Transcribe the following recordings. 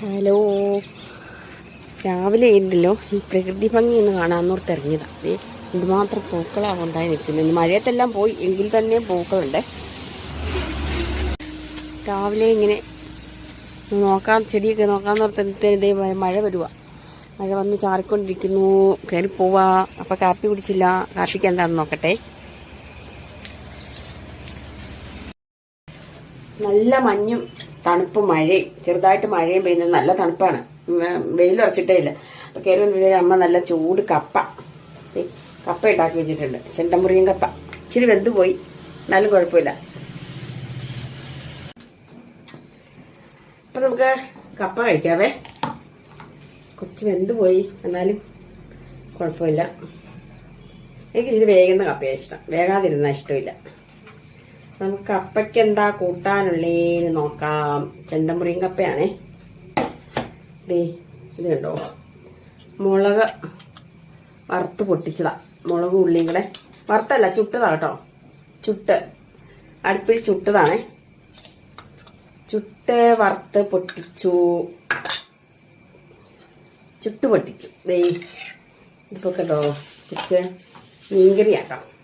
Hello. രാവിലെ ഉണ്ടല്ലോ ഈ പ്രകൃതി ഭംഗി ഒന്ന് കാണാന്നോർത്ത് ഇറങ്ങിയതാ. ദേ എന്തുമാത്രം പൂക്കളാണ് ഉണ്ടായി നിൽക്കുന്നത്. മഴയത്തെല്ലാം പോയി എങ്കിൽ തന്നെ പൂക്കളുണ്ട്. രാവിലെ ഇങ്ങനെ നോക്കാൻ നോക്കാം ചെടിയൊക്കെ നോക്കാന്നോർത്ത് ഇതേ മഴ വരുക മഴ വന്ന് ചാറിക്കൊണ്ടിരിക്കുന്നു. കയറി പോവാ. അപ്പം കാപ്പി കുടിച്ചില്ല. കാപ്പിക്ക് എന്താണെന്ന് നോക്കട്ടെ. നല്ല മഞ്ഞും തണുപ്പും മഴയും ചെറുതായിട്ട് മഴയും പെയ്യുന്നത് നല്ല തണുപ്പാണ്. വെയിൽ ഉറച്ചിട്ടേ ഇല്ല. അപ്പൊ കയറി വന്നപ്പോഴേ അമ്മ നല്ല ചൂട് കപ്പ. കപ്പ ഉണ്ടാക്കി വെച്ചിട്ടുണ്ട്. ചെണ്ടമുറിയും കപ്പ. ഇച്ചിരി വെന്ത് പോയി. എന്നാലും കുഴപ്പമില്ല. അപ്പൊ നമുക്ക് കപ്പ കഴിക്കാവേ. കുറച്ച് വെന്ത് പോയി. എന്നാലും കുഴപ്പമില്ല. എനിക്ക് ഇച്ചിരി വേഗുന്ന കപ്പയാണ് ഇഷ്ടം. വേഗാതിരുന്ന ഇഷ്ടമില്ല. നമുക്ക് കപ്പയ്ക്ക് എന്താ കൂട്ടാനുള്ളേന്ന് നോക്കാം. ചെണ്ടമുറിയും കപ്പയാണേ. ദേ ഇത് കണ്ടോ? മുളക് വറുത്ത് പൊട്ടിച്ചതാ. മുളക് ഉള്ളിയും കൂടെ. വറുത്തല്ല ചുട്ടതാ കേട്ടോ. ചുട്ട്. അടുപ്പിൽ ചുട്ടതാണേ. ചുട്ട് വറുത്ത് പൊട്ടിച്ചു. ചുട്ട് പൊട്ടിച്ചു. ദേ ഇതിപ്പോ കേട്ടോ ചുറ്റ് മീൻകറിയാക്കാം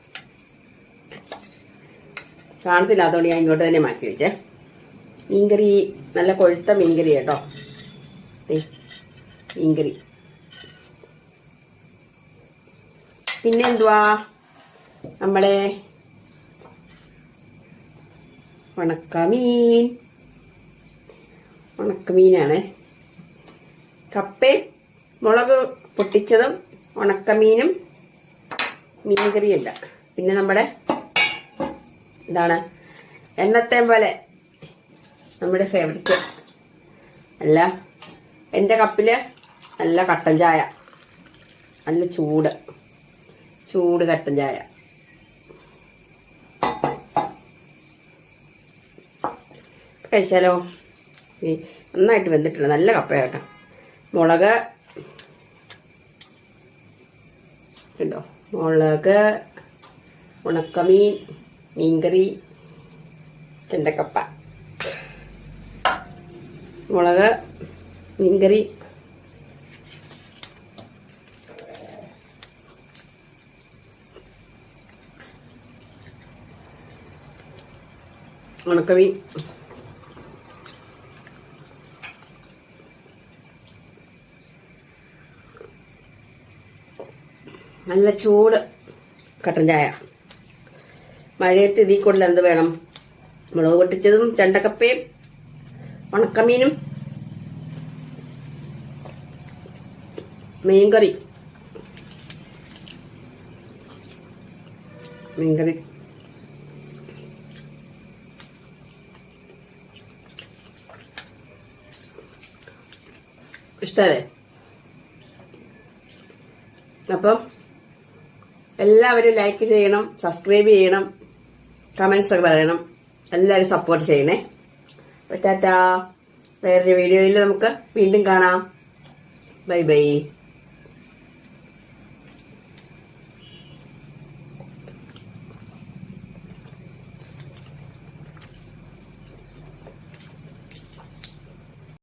കാണത്തില്ല അതുകൊണ്ട് ഞാൻ ഇങ്ങോട്ട് തന്നെ മാറ്റി വെച്ചേ. മീൻകറി നല്ല കൊഴുത്ത മീൻകറി കേട്ടോ. മീൻകറി. പിന്നെ എന്തുവാ നമ്മളെ ഉണക്കമീൻ. ഉണക്കമീനാണ്. കപ്പയും മുളക് പൊട്ടിച്ചതും ഉണക്കമീനും മീൻകറിയല്ല. പിന്നെ നമ്മുടെ ഇതാണ്. എന്നത്തെ പോലെ നമ്മുടെ ഫേവറേറ്റ് അല്ല എന്റെ കപ്പിൽ നല്ല കട്ടൻ ചായ. നല്ല ചൂട്. ചൂട് കട്ടൻ ചായ. കഴിച്ചാലോ? നന്നായിട്ട് വെന്തിട്ടുണ്ട്. നല്ല കപ്പയാട്ടോ മുളക് ഉണ്ടോ? മുളക് ഉണക്കമീൻ മീൻകറി ചെണ്ടക്കപ്പ മുളക് മീൻകറി. ഉണക്കമീൻ. നല്ല ചൂട് കട്ടൻ ചായ. മഴയത്ത് ഇതിൽ കൂടുതൽ എന്ത് വേണം? മുളക് പൊട്ടിച്ചതും ചെണ്ടക്കപ്പയും ഉണക്കമീനും മീൻകറി. മീൻകറി. ഇഷ്ടല്ലേ? അപ്പം എല്ലാവരും ലൈക്ക് ചെയ്യണം സബ്സ്ക്രൈബ് ചെയ്യണം. കമൻസ് ഒക്കെ പറയണം. എല്ലാവരും സപ്പോർട്ട് ചെയ്യണേ. ടാറ്റാ. വേറൊരു വീഡിയോയിൽ നമുക്ക് വീണ്ടും കാണാം. Bye bye.